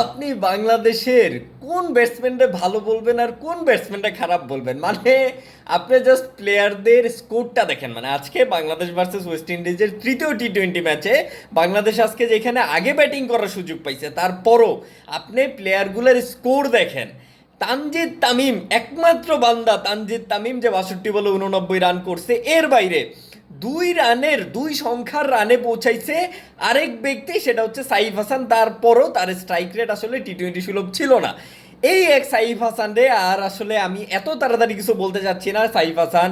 আপনি বাংলাদেশের কোন ব্যাটসম্যানটা ভালো বলবেন আর কোন ব্যাটসম্যানটা খারাপ বলবেন? মানে আপনি জাস্ট প্লেয়ারদের স্কোরটা দেখেন। মানে আজকে বাংলাদেশ ভার্সেস ওয়েস্ট ইন্ডিজের তৃতীয় টি টোয়েন্টি ম্যাচে বাংলাদেশ আজকে যেখানে আগে ব্যাটিং করার সুযোগ পাইছে, তারপরও আপনি প্লেয়ারগুলোর স্কোর দেখেন। তানজিদ তামিম, একমাত্র বান্দা তানজিদ তামিম যে বাষট্টি বলে উননব্বই রান করছে, এর বাইরে দুই রানের, দুই সংখ্যার রানে পৌঁছাইছে আরেক ব্যক্তি, সেটা হচ্ছে সাইফ হাসান। তারপরও তার স্ট্রাইক রেট আসলে টি টোয়েন্টি সুলভ ছিল না। এই এক সাইফ হাসান রে আর আসলে আমি এত তাড়াতাড়ি কিছু বলতে চাচ্ছি না। সাইফ হাসান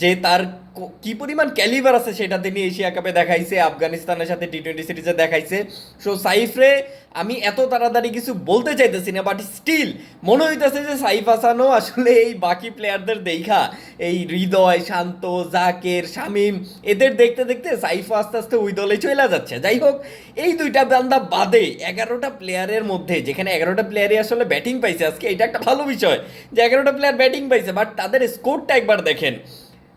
যে তার ক- পরিমাণ ক্যালিভার আছে সেটা তিনি এশিয়া কাপে দেখাইছে, আফগানিস্তানের সাথে টি টোয়েন্টি সিরিজে দেখাইছে। সো সাইফরে আমি এত তাড়াতাড়ি কিছু বলতে চাইতেছি না বাট স্টিল মনে হইতেছে যে সাইফ হাসানও আসলে এই বাকি প্লেয়ারদের দেখা। এই হৃদয়, শান্ত, জাকের, শামিম, এদের দেখতে দেখতে সাইফও আস্তে আস্তে ওই দলে চলে যাচ্ছে। যাই হোক, এই দুইটা বান্দা বাদে এগারোটা প্লেয়ারের মধ্যে, যেখানে এগারোটা প্লেয়ারই আসলে ব্যাটিং পাইছে, আজকে এটা একটা ভালো বিষয় যে এগারোটা প্লেয়ার ব্যাটিং পাইছে বাট তাদের স্কোরটা একবার দেখেন।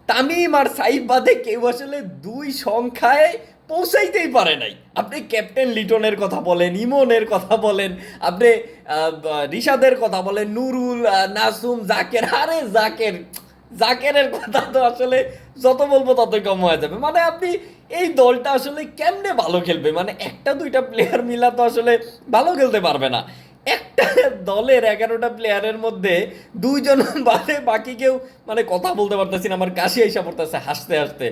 তামিম আর সাইফ বাদে কেউ আসলে দুই সংখ্যায় পৌঁছাইতেই পারে নাই। আপনি ক্যাপ্টেন লিটনের কথা বলেন, ইমনের কথা বলেন, আপনি রিশাদের কথা বলেন, নুরুল নাসুম, জাকের, আরে জাকের, জাকেরের কথা তো আসলে যত বলব ততই কম হয়ে যাবে। মানে আপনি এই দলটা আসলে কেমনে ভালো খেলবে? মানে একটা দুইটা প্লেয়ার মিলা তো আসলে ভালো খেলতে পারবে না। একটা দলের এগারোটা প্লেয়ারের মধ্যে দুইজন বাদে বাকি কেউ মানে কথা বলতে পারতেছি না, আমার কাশি এসে পড়তেছে হাসতে হাসতে।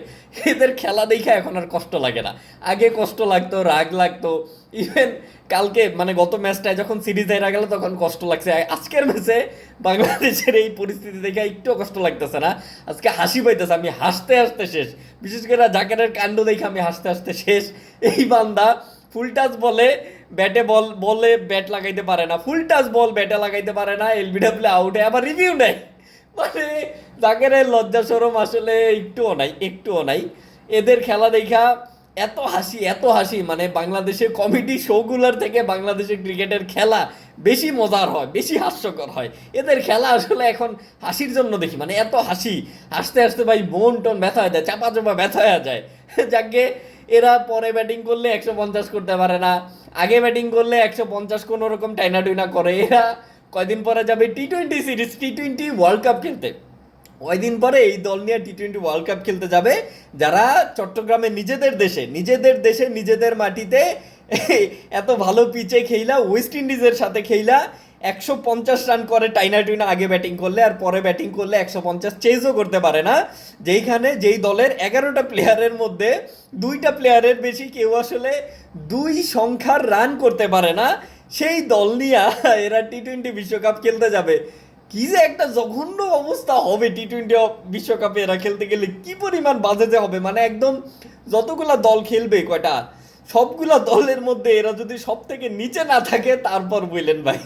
এদের খেলা দেখে এখন আর কষ্ট লাগে না। আগে কষ্ট লাগতো, রাগ লাগতো। ইভেন কালকে মানে গত ম্যাচটায় যখন সিরিজ হেরা গেল, তখন কষ্ট লাগছে। আজকের ম্যাচে বাংলাদেশের এই পরিস্থিতি দেখে একটু কষ্ট লাগতেছে না। আজকে হাসি পাইতেছে, আমি হাসতে হাসতে শেষ। বিশেষ করে জাকেরের কাণ্ড দেখে আমি হাসতে হাসতে শেষ। এই বান্দা ফুল টাচ বলে ব্যাটে বল, বলে ব্যাট লাগাইতে পারে না। ফুল টাচ বল ব্যাটে লাগাইতে পারে না এলবি এলবিডাব্লিউ আউটে আবার রিভিউ নেয়। মানে জাকেরের লজ্জা সরম আসলে একটুও নাই একটুও নাই। এদের খেলা দেখা এত হাসি এত হাসি মানে বাংলাদেশের কমেডি শোগুলোর থেকে বাংলাদেশের ক্রিকেটের খেলা বেশি মজার হয়, বেশি হাস্যকর হয়। এদের খেলা আসলে এখন হাসির জন্য দেখি মানে এত হাসি, হাসতে হাসতে ভাই মন টন ব্যথা হয়ে যায় চাপা চাপা ব্যথা হয়ে যায়। যাকে এরা পরে ব্যাটিং করলে একশো পঞ্চাশ করতে পারে না। আগে ব্যাটিং করলে একশো পঞ্চাশ কোনো রকম টাইনা টুইনা করে। এরা কয়দিন পরে যাবে T twenty series T twenty world cup খেলতে। কয়দিন পরে এই দল নিয়ে টি টোয়েন্টি ওয়ার্ল্ড কাপ খেলতে যাবে। যারা চট্টগ্রামে নিজেদের দেশে নিজেদের দেশে, নিজেদের মাটিতে এত ভালো পিচে খেইলা ওয়েস্ট ইন্ডিজের সাথে খেইলা, একশো পঞ্চাশ রান করে টাইনা টুইনা আগে ব্যাটিং করলে আর পরে ব্যাটিং করলে একশো পঞ্চাশ চেজও করতে পারে না। যেইখানে যেই দলের এগারোটা প্লেয়ারের মধ্যে দুইটা প্লেয়ারের বেশি কেউ আসলে দুই সংখ্যার রান করতে পারে না। সেই দল নিয়ে এরা টি টোয়েন্টি বিশ্বকাপ খেলতে যাবে। কি যে একটা জঘন্য অবস্থা হবে টি টোয়েন্টি বিশ্বকাপে এরা খেলতে গেলে। কি পরিমাণ বাজে যে হবে? মানে একদম যতগুলা দল খেলবে কয়টা? সবগুলা দলের মধ্যে এরা যদি সব থেকে নিচে না থাকে তারপর বললেন ভাই।